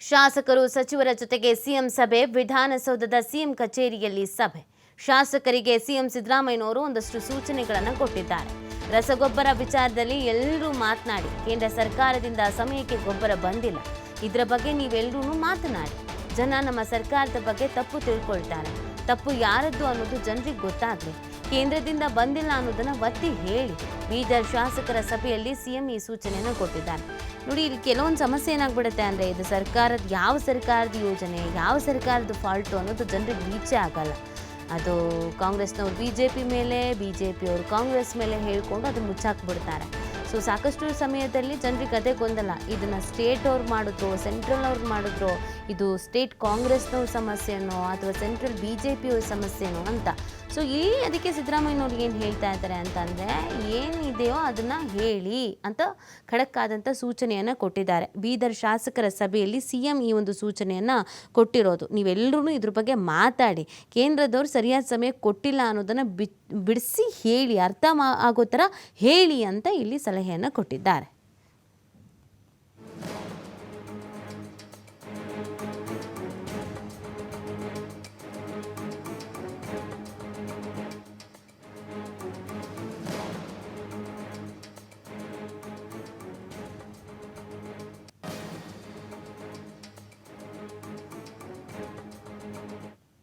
ಶಾಸಕರು ಸಚಿವರ ಜೊತೆಗೆ ಸಿಎಂ ಸಭೆ, ವಿಧಾನಸೌಧದ ಸಿಎಂ ಕಚೇರಿಯಲ್ಲಿ ಸಭೆ. ಶಾಸಕರಿಗೆ ಸಿಎಂ ಸಿದ್ದರಾಮಯ್ಯನವರು ಒಂದಷ್ಟು ಸೂಚನೆಗಳನ್ನು ಕೊಟ್ಟಿದ್ದಾರೆ. ರಸಗೊಬ್ಬರ ವಿಚಾರದಲ್ಲಿ ಎಲ್ಲರೂ ಮಾತನಾಡಿ, ಕೇಂದ್ರ ಸರ್ಕಾರದಿಂದ ಸಮಯಕ್ಕೆ ಗೊಬ್ಬರ ಬಂದಿಲ್ಲ. ಇದರ ಬಗ್ಗೆ ನೀವೆಲ್ಲರೂ ಮಾತನಾಡಿ. ಜನ ನಮ್ಮ ಸರ್ಕಾರದ ಬಗ್ಗೆ ತಪ್ಪು ತಿಳ್ಕೊಳ್ತಾರೆ. ತಪ್ಪು ಯಾರದ್ದು ಅನ್ನೋದು ಜನರಿಗೆ ಗೊತ್ತಾಗಲಿ. ಕೇಂದ್ರದಿಂದ ಬಂದಿಲ್ಲ ಅನ್ನೋದನ್ನ ಒತ್ತಿ ಹೇಳಿ. ಬೀದರ್ ಶಾಸಕರ ಸಭೆಯಲ್ಲಿ ಸಿಎಂ ಈ ಸೂಚನೆಯನ್ನು ಕೊಟ್ಟಿದ್ದಾರೆ. ನೋಡಿ, ಇಲ್ಲಿ ಕೆಲವೊಂದು ಸಮಸ್ಯೆ ಏನಾಗ್ಬಿಡುತ್ತೆ ಅಂದರೆ ಇದು ಸರ್ಕಾರದ ಯಾವ ಸರ್ಕಾರದ ಯೋಜನೆ, ಯಾವ ಸರ್ಕಾರದ ಫಾಲ್ಟು ಅನ್ನೋದು ಜನರಿಗೆ ರೀಚೇ ಆಗಲ್ಲ. ಅದು ಕಾಂಗ್ರೆಸ್ನವ್ರು ಬಿ ಜೆ ಪಿ ಮೇಲೆ ಬಿ ಜೆ ಪಿಯವರು ಕಾಂಗ್ರೆಸ್ ಮೇಲೆ ಹೇಳ್ಕೊಂಡು ಅದನ್ನು ಮುಚ್ಚಾಕ್ಬಿಡ್ತಾರೆ. ಸೊ ಸಾಕಷ್ಟು ಸಮಯದಲ್ಲಿ ಜನರಿಗೆ ಅದೇ ಗೊಂದಲ. ಇದನ್ನು ಸ್ಟೇಟ್ ಅವ್ರು ಮಾಡಿದ್ರು ಸೆಂಟ್ರಲ್ ಅವ್ರು ಮಾಡಿದ್ರು, ಇದು ಸ್ಟೇಟ್ ಕಾಂಗ್ರೆಸ್ನವ್ರ ಸಮಸ್ಯೆನೋ, ಅಥವಾ ಸೆಂಟ್ರಲ್ ಬಿ ಜೆ ಪಿಯವ್ರ ಸಮಸ್ಯೆನೋ ಅಂತ. ಸೊ ಇಲ್ಲಿ ಅದಕ್ಕೆ ಸಿದ್ದರಾಮಯ್ಯನವ್ರಿಗೆ ಏನು ಹೇಳ್ತಾ ಇದ್ದಾರೆ ಅಂತಂದರೆ ಏನಿದೆಯೋ ಅದನ್ನು ಹೇಳಿ ಅಂತ ಖಡಕ್ಕಾದಂಥ ಸೂಚನೆಯನ್ನು ಕೊಟ್ಟಿದ್ದಾರೆ. ಬೀದರ್ ಶಾಸಕರ ಸಭೆಯಲ್ಲಿ ಸಿ ಎಂ ಈ ಒಂದು ಸೂಚನೆಯನ್ನು ಕೊಟ್ಟಿರೋದು. ನೀವೆಲ್ಲರೂ ಇದ್ರ ಬಗ್ಗೆ ಮಾತಾಡಿ. ಕೇಂದ್ರದವ್ರು ಸರಿಯಾದ ಸಮಯಕ್ಕೆ ಕೊಟ್ಟಿಲ್ಲ ಅನ್ನೋದನ್ನು ಬಿಡಿಸಿ ಹೇಳಿ, ಅರ್ಥ ಮಾ, ಆಗೋ ಥರ ಹೇಳಿ ಅಂತ ಇಲ್ಲಿ ಸಲಹೆಯನ್ನು ಕೊಟ್ಟಿದ್ದಾರೆ.